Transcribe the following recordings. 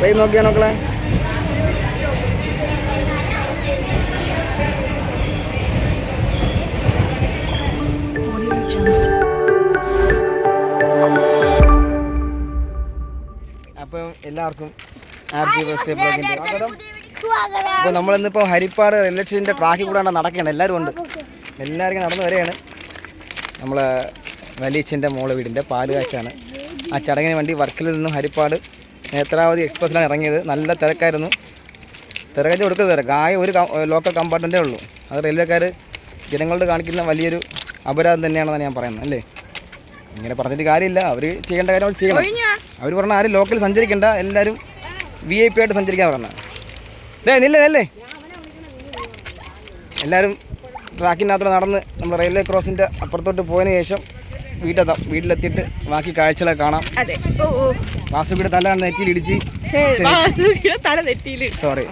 Train നോക്കിയാ നോക്കളെ അപ്പം എല്ലാവർക്കും R G bus ബ്ലോഗിന്റെ അപ്പോൾ നമ്മളിന്നിപ്പോൾ ഹരിപ്പാട് റെയിൽവേ സ്റ്റേഷന്റെ ട്രാക്കിൽ കൂടാണ്ട് നടക്കുകയാണ് എല്ലാവരും ഉണ്ട്. എല്ലാവരും നടന്നു വരെയാണ് നമ്മൾ വലിയച്ഛന്റെ മോൾ വീടിന്റെ പാൽ കാച്ചാണ് ആ ചടങ്ങിന് വേണ്ടി വർക്കിൽ നിന്നും ഹരിപ്പാട് നേത്രാവതി എക്സ്പ്രസ്സിലാണ് ഇറങ്ങിയത്. നല്ല തിരക്കായിരുന്നു. തിരക്കച്ച് കൊടുക്കരുത് തിരക്ക് ആകെ ഒരു ലോക്കൽ കമ്പാർട്ട്മെന്റേ ഉള്ളൂ. അത് റെയിൽവേക്കാർ ജനങ്ങളോട് കാണിക്കുന്ന വലിയൊരു അപരാധം തന്നെയാണെന്നാണ് ഞാൻ പറയുന്നത് അല്ലേ? ഇങ്ങനെ പറഞ്ഞിട്ട് കാര്യമില്ല. അവർ ചെയ്യേണ്ട കാര്യം അവർ ചെയ്യണം അവർ പറഞ്ഞാൽ ആരും ലോക്കൽ സഞ്ചരിക്കണ്ട. എല്ലാവരും വി ഐ പി ആയിട്ട് സഞ്ചരിക്കാൻ പറഞ്ഞത്. ദേ നില്ലേ അല്ലേ എല്ലാവരും ട്രാക്കിനകത്ത് നടന്ന് നമ്മൾ റെയിൽവേ ക്രോസിന്റെ അപ്പുറത്തോട്ട് പോയതിന് ശേഷം വീട്ടെത്താം വീട്ടിലെത്തിയിട്ട് ബാക്കി കാഴ്ചകളൊക്കെ കാണാം. അതെ. വാസുകിയുടെ തല തല സോറി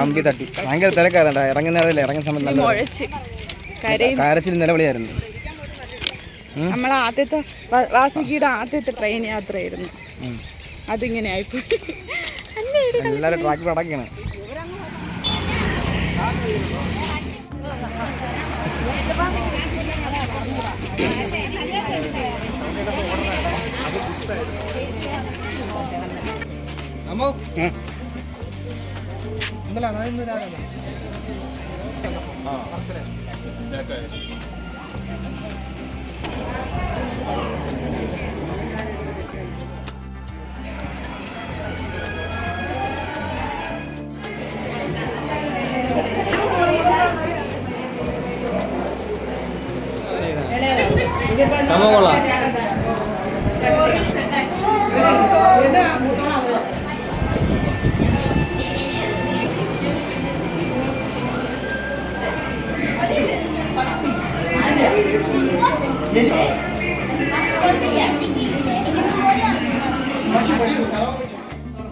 കമ്പി തട്ടി. ഭയങ്കര തിരക്കായിരുന്നു ഇറങ്ങുന്നതല്ലേ ഇറങ്ങുന്ന സമയത്ത് നല്ല കാരച്ചിൽ നിലവിളിയായിരുന്നു. നമ്മൾ ആദ്യത്തെ വാസുകിയുടെ ആദ്യത്തെ ട്രെയിൻ യാത്രയായിരുന്നു. അതിങ്ങനെ ആയിപ്പോയി. എല്ലാവരും ട്രാക്കിൽ അടക്കാണ്. അമ്മോ. ഇന്നലെ ഇന്ന് രാവിലെ സംഭവം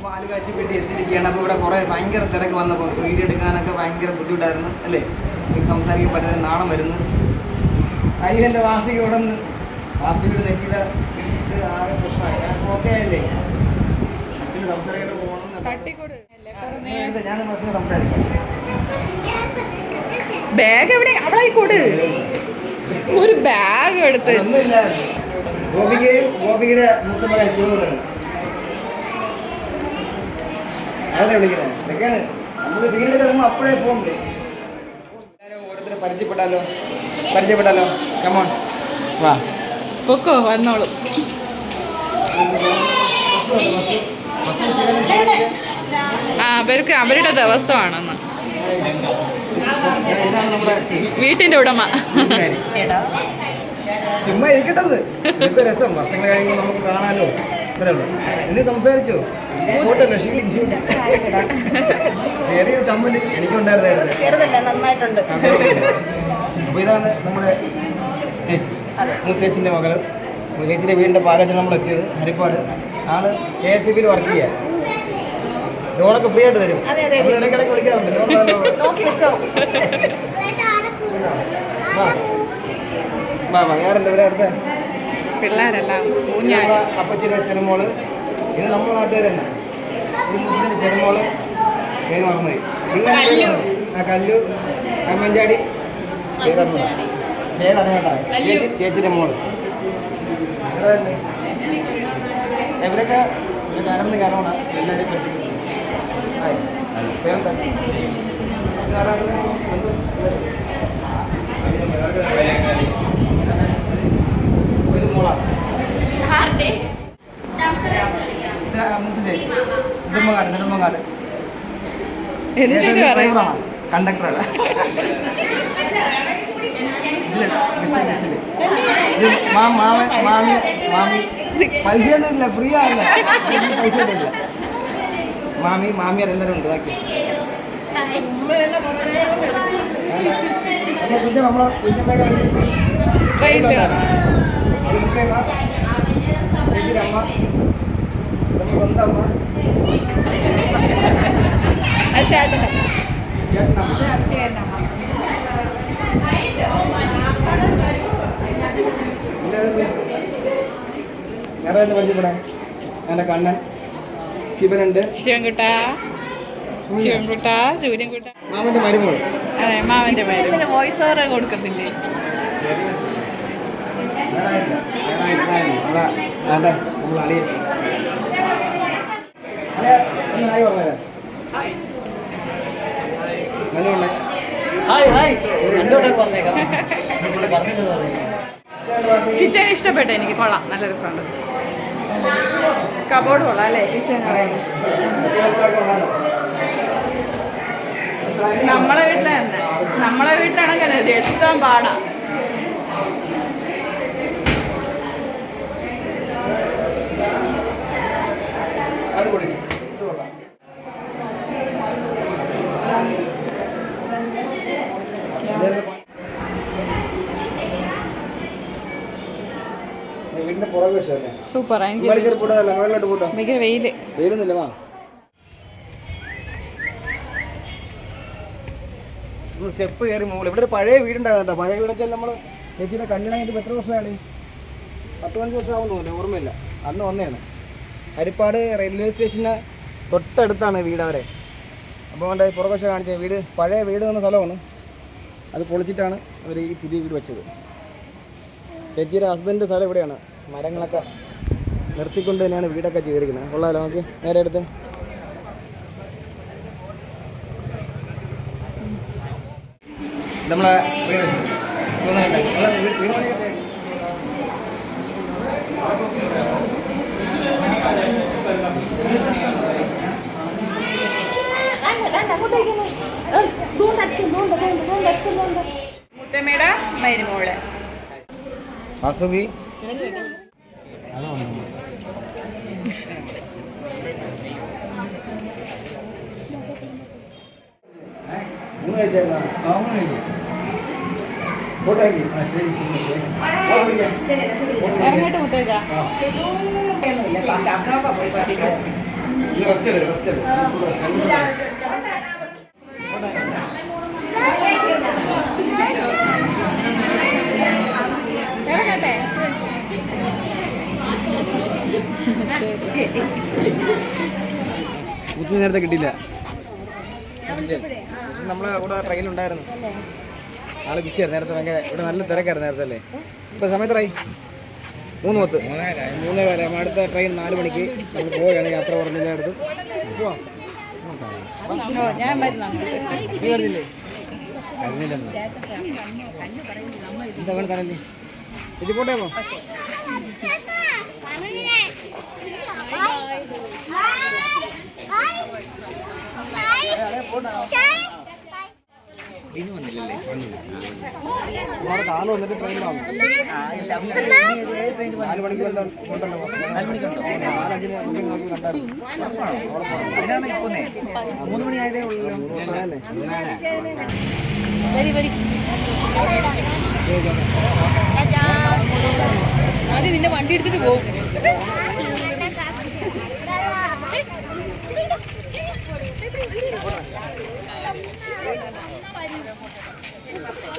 പാൽ കാച്ചി പെട്ടി എത്തിയിരിക്കുകയാണ്. അപ്പോൾ ഇവിടെ കുറേ ഭയങ്കര തിരക്ക് വന്നപ്പോൾ വീഡിയോ എടുക്കാനൊക്കെ ഭയങ്കര ബുദ്ധിമുട്ടായിരുന്നു അല്ലേ? എനിക്ക് സംസാരിക്കാൻ പറ്റുന്ന നാണം വരുന്നു. അയ്യന്റെ വാസിക ഇവിടെ നിന്ന് വാസിക നെറ്റിയുടെ ഇടിച്ചിട്ട് ആകെ പ്രശ്നമായി. ഞാൻ ഓക്കെ ആയില്ലേ? അച്ഛന് സംസാരിക്കേണ്ട പോകണം ഞാൻ ബസ്സിന് സംസാരിക്കാം. ബാഗ് എവിടെ? അവിടെ കൊട്. ഒരു ബാഗ് എടുത്ത് വെച്ച്. ഓരോരുത്തരെ പരിചയപ്പെട്ടാലോ? പരിചയപ്പെട്ടാലോ? കമോൺ വാ. പൊക്കോ വന്നോളൂ. ആ അവർക്ക് അവരുടെ ദിവസമാണെന്ന്. വീട്ടിന്റെ ഉടമ. ചുമ്മാ ഇരിക്കട്ടത്. ഇതൊക്കെ രസം. വർഷങ്ങൾ കഴിയുമ്പോൾ നമുക്ക് കാണാലോ. അത്രയുള്ളൂ എന്നെ സംസാരിച്ചോ? ചെറിയൊരു ചമ്മൽ എനിക്കുണ്ടായിരുന്നു ചെറുതല്ല നന്നായിട്ടുണ്ട്. അപ്പോൾ ഇതാണ് നമ്മുടെ ചേച്ചി. മുത്തേച്ചിന്റെ മകൾ. ചേച്ചിന്റെ വീടിന്റെ പാലോചന നമ്മൾ എത്തിയത് ഹരിപ്പാട്. ആൾ കെ എസ് ബിയിൽ വർക്ക് ചെയ്യാൻ ലോണൊക്കെ ഫ്രീ ആയിട്ട് തരും. അതെ, അതെ. നമ്മൾ ഇടയ്ക്കിടയ്ക്ക് വിളിക്കാറുണ്ട് ലോൺ വേണോ? നോക്കി വെച്ചോ വാ. വാ വാ ഇവിടെ അടുത്ത? പിള്ളേരെല്ലാം ഊഞ്ഞാൽ ഞങ്ങളെ മോൾ. ഇത് നമ്മുടെ നാട്ടുകാർ തന്നെ ഇത് മുത്തച്ഛന്റെ ചെറുമോൾ പേര് മറന്നുപോയി. നിങ്ങൾ ആ കല്ലു. കമ്മഞ്ചാടി പേരറിഞ്ഞ പേരറിഞ്ഞോട്ടാ ചേച്ചി ചേച്ചിയുടെ മോൾ. ഇവരൊക്കെ ആരാണെന്ന് കാരണമാണ് എല്ലാവരും ഹായ് പേരെന്താ? കണ്ടക്ടറാണ് മാമൻ മാമി മാമി. പൈസ ഒന്നും ഇല്ല ഫ്രീ ആയില്ല പൈസ ഇല്ല. മാമി മാമിയാർ എല്ലാവരും ഉണ്ട് ബാക്കി. നമ്മളെ കുഞ്ഞ നമ്മളെ കുഞ്ഞമ്മയൊക്കെ ഒരുമിച്ച് ചേച്ചിയുടെ അമ്മ. നമ്മുടെ സ്വന്തം അമ്മ. ചേട്ടന്റെ വേറെ പരിചയപ്പെടാൻ എന്റെ കണ്ണൻ ശിവനുണ്ട് ശിവൻകുട്ട ശിവൻകുട്ട സൂര്യൻകുട്ട മാമന്റെ മരുമോൾ അതെ മാമന്റെ പേര് വോയിസ് ഓവർ കൊടുക്കത്തില്ലേ നമ്മൾ അളിയൻ ഹായ് പറഞ്ഞുതരാം നല്ലോണ്ടേ ഹായ് ഹായ്. പറഞ്ഞേക്കാം. കിച്ചൺ ഇഷ്ടപ്പെട്ടു എനിക്ക് കൊള്ളാം. നല്ല രസമുണ്ട്. കബോർഡ് കൊള്ളാം അല്ലേ? കിച്ചൺ നമ്മളെ വീട്ടിലെ തന്നെ. നമ്മളെ വീട്ടിലാണെങ്കിൽ എത്താൻ പാടാ അത് പൊളിച്ച് ഇത് കൊള്ളാം എനിക്ക് പോട്ടോ? ഭയങ്കര വെയിൽ. വെയിലൊന്നുമില്ല വാ. സ്റ്റെപ്പ് കയറി മുകളിൽ ഇവിടെ ഒരു പഴയ വീടുണ്ടായിരുന്നു പഴയ വീടൊക്കെ നമ്മൾ ചേച്ചിയുടെ കല്യാണം എത്ര വർഷമാണ് പത്ത് പതിനഞ്ച് വർഷം ആവുന്നു ഓർമ്മയില്ല. അന്ന് വന്നതാണ്. ഹരിപ്പാട് റെയിൽവേ സ്റ്റേഷന് തൊട്ടടുത്താണ് വീട് അവരെ. അപ്പോൾ അവന്റെ പുറകുവശം കാണിച്ച വീട്. പഴയ വീട് എന്ന സ്ഥലമാണ്. അത് പൊളിച്ചിട്ടാണ് അവർ ഈ പുതിയ വീട് വെച്ചത്. ചേച്ചിയുടെ ഹസ്ബൻഡ് സ്ഥലം ഇവിടെയാണ്. മരങ്ങളൊക്കെ നിർത്തിക്കൊണ്ട് തന്നെയാണ് വീടൊക്കെ ചെയ്തിരിക്കുന്നത്. കൊള്ളാമല്ലോ നമുക്ക് നേരെ എടുത്ത്. നമ്മളെ മരുമോൾ. അസുഖി. ഇറങ്ങട്ടെ മുത്തേക്ക റെസ്റ്റ് റെസ്റ്റ് ഉച്ച നേരത്തെ കിട്ടിയില്ല. നമ്മളെ കൂടെ ട്രെയിനുണ്ടായിരുന്നു ആൾ ബിസിയായിരുന്നു നേരത്തെ ഭയങ്കര ഇവിടെ നല്ല തിരക്കായിരുന്നു നേരത്തെ അല്ലേ? ഇപ്പൊ സമയത്തറായി മൂന്ന് പത്ത്. മൂന്ന് കാലം. അടുത്ത ട്രെയിൻ നാല് മണിക്ക് നമ്മൾ പോവുകയാണ് യാത്ര പറഞ്ഞില്ല അടുത്ത് പോവാം. ഓ, പോ ഒരുപാട് കാലം വന്നിട്ട് ട്രെയിനിലാണ് നാല് മണിക്ക് നാല് മണിക്കുണ്ടോ അതിനാണ് ഇപ്പൊ മൂന്ന് മണി ആയതേ ഉള്ളൂ വരി വരി ആദ്യം നിന്റെ വണ്ടി എടുത്തിട്ട് പോകും. 嗯。